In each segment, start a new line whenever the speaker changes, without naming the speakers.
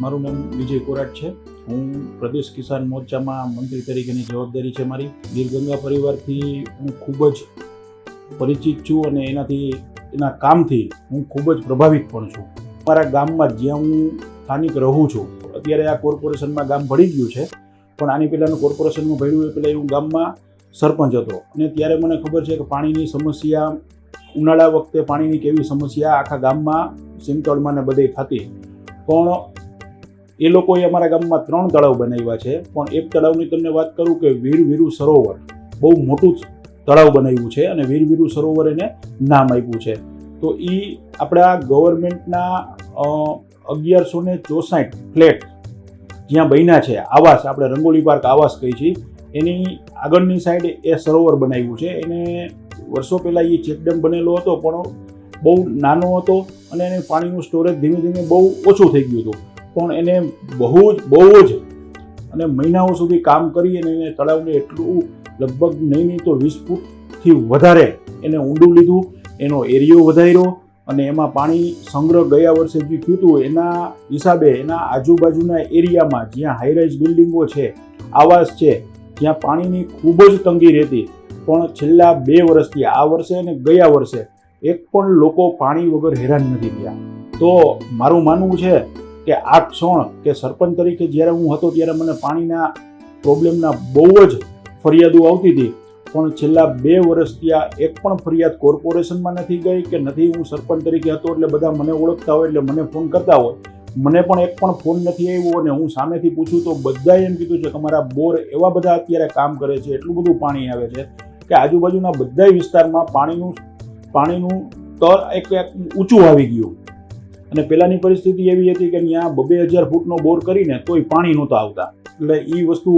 મારું નામ વિજય કોરાટ છે. હું પ્રદેશ કિસાન મોરચામાં મંત્રી તરીકેની જવાબદારી છે મારી. ગીરગંગા પરિવારથી હું ખૂબ જ પરિચિત છું અને એનાથી, એના કામથી હું ખૂબ જ પ્રભાવિત પણ છું. મારા ગામમાં જ્યાં હું સ્થાનિક રહું છું, અત્યારે આ કોર્પોરેશનમાં ગામ ભળી ગયું છે. પણ આની પહેલાંનું કોર્પોરેશનમાં ભળ્યું એ પહેલાં હું ગામમાં સરપંચ હતો. અને ત્યારે મને ખબર છે કે પાણીની સમસ્યા, ઉનાળા વખતે પાણીની કેવી સમસ્યા આખા ગામમાં સિમતળમાં ને બધે થતી. પણ એ લોકોએ અમારા ગામમાં ત્રણ તળાવ બનાવ્યા છે. પણ એક તળાવની તમને વાત કરું કે વીરવીરુ સરોવર. બહુ મોટું તળાવ બનાવ્યું છે અને વીરવીરુ સરોવર એને નામ આપ્યું છે. તો એ આપણા ગવર્મેન્ટના અગિયારસો ને ચોસાઠ ફ્લેટ જ્યાં બન્યા છે, આવાસ, આપણે રંગોલી પાર્ક આવાસ કહી છીએ એની આગળની સાઈડ એ સરોવર બનાવ્યું છે. એને વર્ષો પહેલાં એ ચેકડેમ બનેલો હતો, પણ બહુ નાનો હતો અને એને પાણીનું સ્ટોરેજ ધીમે ધીમે બહુ ઓછું થઈ ગયું હતું. પણ એને બહુ જ બહુ જ અને મહિનાઓ સુધી કામ કરી અને એને તળાવને એટલું લગભગ નહીં નહીં તો વીસ ફૂટથી વધારે એને ઊંડું લીધું, એનો એરિયો વધાર્યો અને એમાં પાણી સંગ્રહ ગયા વર્ષે જે થયું હતું, એના હિસાબે એના આજુબાજુના એરિયામાં જ્યાં હાઈરાઇઝ બિલ્ડિંગો છે, આવાસ છે જ્યાં પાણીની ખૂબ જ તંગી રહેતી. પણ છેલ્લા બે વર્ષથી, આ વર્ષે અને ગયા વર્ષે એક પણ લોકો પાણી વગર હેરાન નથી થયા. તો મારું માનવું છે કે આ ક્ષણ કે સરપંચ તરીકે જ્યારે હું હતો ત્યારે મને પાણીના પ્રોબ્લેમના બહુ જ ફરિયાદો આવતી હતી. પણ છેલ્લા બે વર્ષથી આ એક પણ ફરિયાદ કોર્પોરેશનમાં નથી ગઈ કે નથી હું સરપંચ તરીકે હતો એટલે બધા મને ઓળખતા હોય એટલે મને ફોન કરતા હોય. મને પણ એક પણ ફોન નથી આવ્યો અને હું સામેથી પૂછું તો બધાએ એમ કીધું છે કે અમારા બોર એવા બધા અત્યારે કામ કરે છે, એટલું બધું પાણી આવે છે કે આજુબાજુના બધા વિસ્તારમાં પાણીનું પાણીનું તર એક ઊંચું આવી ગયું. અને પહેલાંની પરિસ્થિતિ એવી હતી કે ત્યાં બબે હજાર ફૂટનો બોર કરીને તોય પાણી નહોતા આવતા. એટલે એ વસ્તુ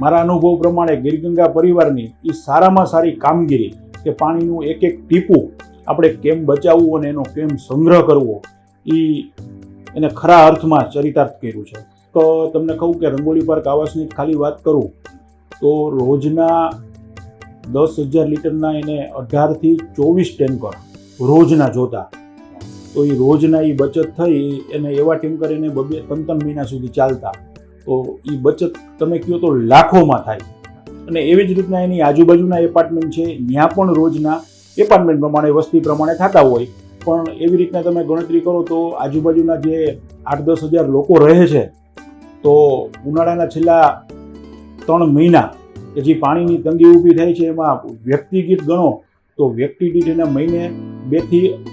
મારા અનુભવ પ્રમાણે ગીરગંગા પરિવારની એ સારામાં સારી કામગીરી કે પાણીનું એક એક ટીપું આપણે કેમ બચાવવું અને એનો કેમ સંગ્રહ કરવો એ એને ખરા અર્થમાં ચરિતાર્થ કર્યું છે. તો તમને કહું કે રંગોલી પાર્ક આવાસની ખાલી વાત કરું, તો રોજના દસ હજાર લીટરના એને અઢારથી ચોવીસ ટેન્કર રોજના જોતા. તો એ રોજના એ બચત થઈ, એને એવા ટેન્કર એને બબે ત્રણ ત્રણ મહિના સુધી ચાલતા. તો એ બચત તમે કહો તો લાખોમાં થાય. અને એવી જ રીતના એની આજુબાજુના એપાર્ટમેન્ટ છે ત્યાં પણ રોજના એપાર્ટમેન્ટ પ્રમાણે, વસ્તી પ્રમાણે થતા હોય. પણ એવી રીતના તમે ગણતરી કરો તો આજુબાજુના જે આઠ દસ હજાર લોકો રહે છે, તો ઉનાળાના છેલ્લા ત્રણ મહિના કે જે પાણીની તંગી ઊભી થાય છે, એમાં વ્યક્તિગત ગણો, તો વ્યક્તિ દીઠ એના મહિને બેથી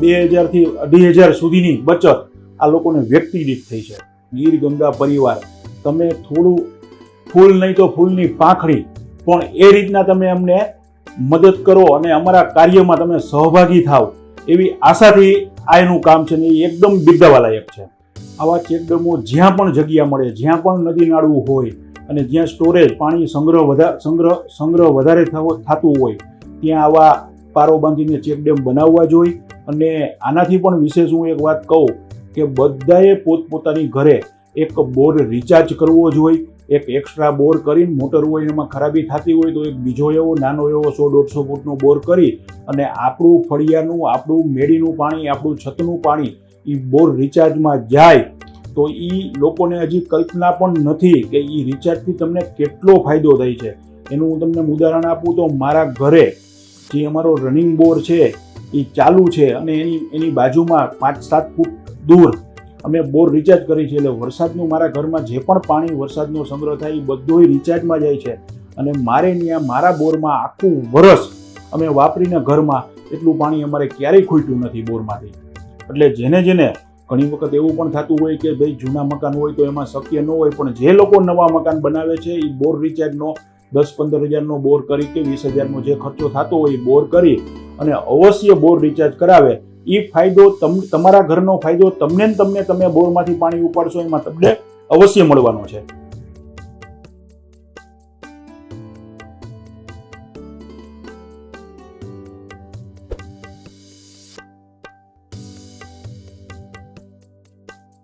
બે હજારથી અઢી હજાર સુધીની બચત આ લોકોને વ્યક્તિ દીઠ થઈ છે. ગીર ગંગા પરિવાર, તમે થોડું ફૂલ નહીં તો ફૂલની પાંખડી, પણ એ રીતના તમે અમને મદદ કરો અને અમારા કાર્યમાં તમે સહભાગી થાવ એવી આશાથી આ એનું કામ છે ને એ એકદમ બિરદાવાલાયક છે. આવા ચેકડેમો જ્યાં પણ જગ્યા મળે, જ્યાં પણ નદી નાળવું હોય અને જ્યાં સ્ટોરેજ, પાણી સંગ્રહ વધારે સંગ્રહ સંગ્રહ વધારે થવો- થતું હોય, ત્યાં આવા પારો બાંધીને ચેકડેમ બનાવવા જોઈએ અને આનાથી પણ વિશેષ હું એક વાત કહું કે બધાએ પોતપોતાની ઘરે એક બોર રિચાર્જ કરવો જોઈએ એક એક્સ્ટ્રા બોર કરીને મોટર હોય એમાં ખરાબી થતી હોય તો એક બીજો એવો, નાનો એવો સો દોઢસો ફૂટનો બોર કરી અને આપણું ફળિયાનું, આપણું મેડીનું પાણી, આપણું છતનું પાણી એ બોર રિચાર્જમાં જાય તો એ લોકોને હજી કલ્પના પણ નથી કે એ રિચાર્જથી તમને કેટલો ફાયદો થાય છે. એનું હું તમને ઉદાહરણ આપું તો મારા ઘરે જે અમારો રનિંગ બોર છે, એ ચાલુ છે અને એની એની બાજુમાં પાંચ, સાત ફૂટ દૂર અમે બોર રિચાર્જ કરી છે. એટલે વરસાદનું મારા ઘરમાં જે પણ પાણી વરસાદનો સંગ્રહ થાય, એ બધું રિચાર્જમાં જાય છે. અને મારે ત્યાં, મારા બોરમાં આખું વરસ અમે વાપરીને ઘરમાં એટલું પાણી અમારે ક્યારેય ખૂટ્યું નથી બોરમાંથી. એટલે જેને જેને ઘણી વખત એવું પણ થતું હોય કે ભાઈ જૂના મકાન હોય તો એમાં શક્ય ન હોય, પણ જે લોકો નવા મકાન બનાવે છે, એ બોર રિચાર્જનો દસ પંદર હજારનો બોર કરી કે વીસ હજારનો જે ખર્ચો થતો હોય એ બોર કરી અને અવશ્ય બોર રિચાર્જ કરાવે. એ ફાયદો તમ, તમારા ઘરનો ફાયદો તમને તમને તમે બોરમાંથી પાણી ઉપાડશો એમાં તમને અવશ્ય મળવાનો છે.